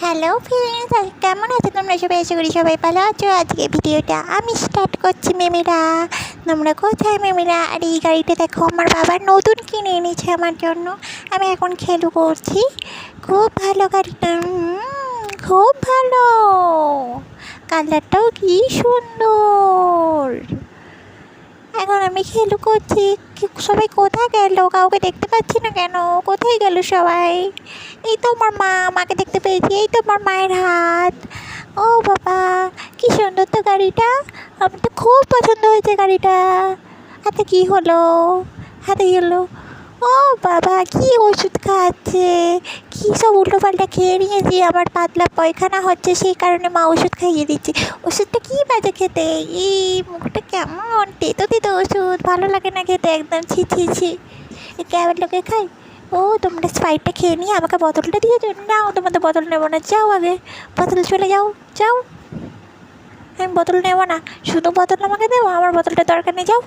Hello friends কেমন আছো তোমরা? সবাই আশা করি সবাই ভালো আছো। আজকে ভিডিওটা আমি স্টার্ট করছি, মেমিরা। তোমরা কোথায়, মেমিরা? আর এই গাড়িটা দেখো, আমার বাবা নতুন কিনে এনেছে আমার জন্য। আমি এখন খেলু করছি। খুব ভালো গাড়িটা। খুব ভালো। কালারটাও কি সুন্দর। এখন আমি খেলু করছি সবাই কোথায় গেল? কাউকে দেখতে পাচ্ছি না কেন? কোথায় গেল সবাই? এই তো আমার মা আমাকে দেখতে পেয়েছি। এই তো আমার মায়ের হাত। ও বাবা, কি সুন্দর তো গাড়িটা। আমার তো খুব পছন্দ হয়েছে গাড়িটা। হাতে কি হলো? হাতে কি হলো? ও বাবা, কি ওষুধ খাচ্ছে? কি সব উল্টোপাল্টা খেয়ে নিয়েছি, আমার পাতলা পায়খানা হচ্ছে, সেই কারণে মা ওষুধ খাইয়ে দিচ্ছে। ওষুধটা কি বাজে খেতে? এই মুখটা কেমন? তেতো তেতো ওষুধ, ভালো লাগে না খেতে, একদম ছি ছি ছি। কেমন লোকে খাই ও, তোমরা স্প্রাইটটা খেয়ে নিয়ে আমাকে বোতলটা দিয়েছ? নাও, তোমাদের বোতল নেব না, যাও আগে। বোতল চলে যাও যাও। আমি বোতল নেব না, শুধু বোতল আমাকে দেবো, আমার বোতলটা দরকার নেই, যাও।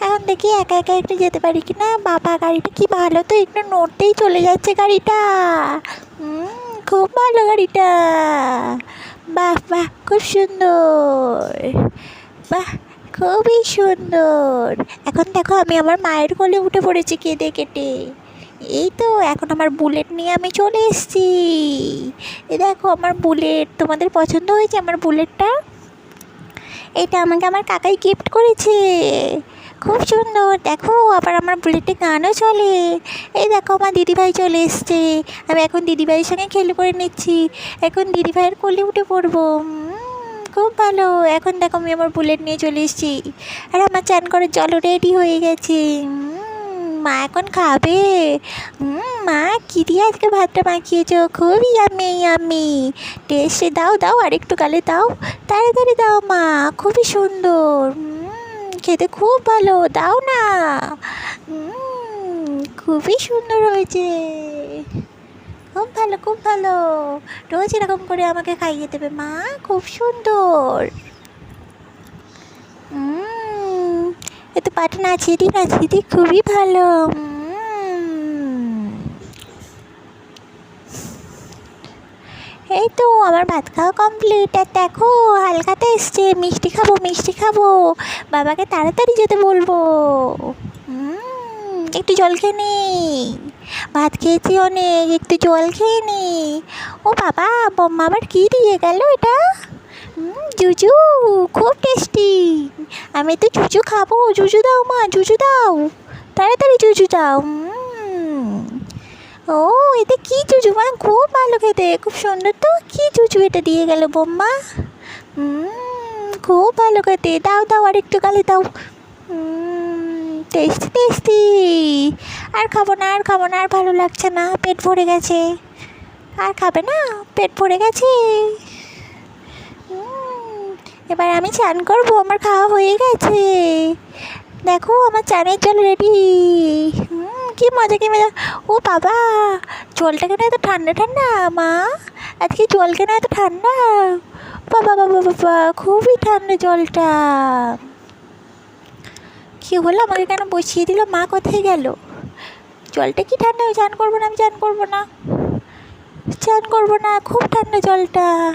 এখন দেখি একা একা একটু যেতে পারি কি না? বাবা, গাড়িটা কি ভালো? তো একটু নড়তেই চলে যাচ্ছে গাড়িটা। খুব ভালো গাড়িটা। বাহ বাহ, খুব সুন্দর। বাহ, খুবই সুন্দর। এখন দেখো, আমি আমার মায়ের কোলে উঠে পড়েছি কেঁদে কেটে। এই তো, এখন আমার বুলেট নিয়ে আমি চলে এসেছি। এই দেখো, আমার বুলেট। তোমাদের পছন্দ হয়েছে আমার বুলেটটা? এটা আমাকে আমার কাকাই গিফট করেছে। খুব সুন্দর। দেখো, আবার আমার বুলেটে গানও চলে। এই দেখো, আমার দিদিভাই চলে এসছে। আমি এখন দিদিভাইয়ের সঙ্গে খেলে করে নিচ্ছি। এখন দিদিভাইয়ের কোলে উঠে পড়ব। খুব ভালো। এখন দেখো, আমি আমার বুলেট নিয়ে চলে এসেছি। আর আমার চান করার জল রেডি হয়ে গেছে। মা এখন খাবে। মা, কী দিয়ে আজকে ভাতটা মাখিয়েছ? খুবই আমি আমি টেস্টে দাও দাও আর একটু গালে দাও। তাড়াতাড়ি দাও, মা। খুবই সুন্দর। খেতে খুব ভালো, দাও না। খুবই সুন্দর হয়েছে। খুব ভালো খুব ভালো। রোজ এরকম করে আমাকে খাইয়ে দেবে, মা, খুব সুন্দর। এ তো পাটা আছে দিই নাচিয়ে খুবই ভালো। এই তো, আমার ভাত খাওয়া কমপ্লিট আর দেখো, হালখাতে এসছে। মিষ্টি খাব মিষ্টি খাব। বাবাকে তাড়াতাড়ি যেতে বলব। একটু জল খেয়ে নি ভাত খেয়েছি অনেক, একটু জল খেয়ে নি ও বাবা, বম্মা আবার কী দিয়ে গেল এটা? জুজু, খুব টেস্টি। আমি তো জুজু খাব। জুজু দাও মা, জুজু দাও। তাড়াতাড়ি জুজু দাও। ও এটা কি জুজু? মা খুব ভালো খেতে, খুব সুন্দর তো। কি জুজু এটা দিয়ে গেল বোম্মা? খুব ভালো খেতে। দাও দাও আর একটু গালে দাও। টেস্টি টেস্টি আর খাব না, আর খাব না, আর ভালো লাগছে না। পেট ভরে গেছে। আর খাবে না? পেট ভরে গেছে। এবার আমি চান করব। আমার খাওয়া হয়ে গেছে। দেখো, আমার চানের জল রেডি কি মজা কি মজা? ও বাবা, জলটা কেন এত ঠান্ডা ঠান্ডা, মা? আজকে জল কেন এত ঠান্ডা? বাবা বাবা বাবা খুবই ঠান্ডা জলটা। কী হলো? আমাকে কেন বসিয়ে দিল? মা কোথায় গেল? জলটা কি ঠান্ডা? আমি চান করব না, আমি চান করব না। চান করব না, খুব ঠান্ডা জলটা।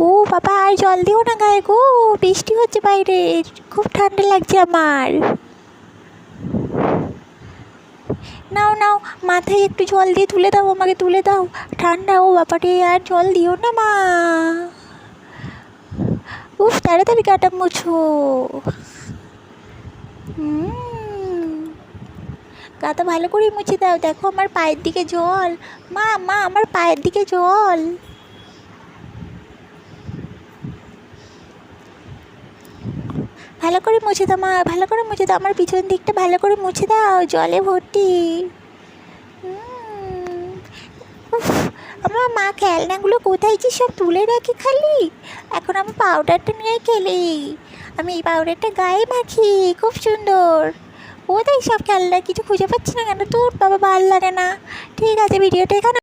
ও বাবা, আর জল দিও না গায়ে গো, বৃষ্টি হচ্ছে বাইরে। খুব ঠান্ডা লাগছে আমার। নাও নাও, মাথায় একটু জল দিয়ে তুলে দাও, আমাকে তুলে দাও। ঠান্ডা, ও বাপাটি আর জল দিও না, মা। উফ, তাড়াতাড়ি কাটা মুছো। গাটা ভালো করে মুছে দাও। দেখো আমার পায়ের দিকে জল। মা মা, আমার পায়ের দিকে জল। ভালো করে মুছে দাও মা, ভালো করে মুছে দাও। আমার পিছন দিকটা ভালো করে মুছে দাও, জলে ভর্তি। আমার মা, খেলনাগুলো কোথায় যে সব তুলে রাখি খালি? এখন আমি পাউডারটা নিয়ে খেলি। আমি এই পাউডারটা গায়ে মাখি, খুব সুন্দর। কোথায় সব খেলনা কিছু খুঁজে পাচ্ছি না কেন? তোর বাবা ভালো লাগে না। ঠিক আছে, ভিডিওটা এখানে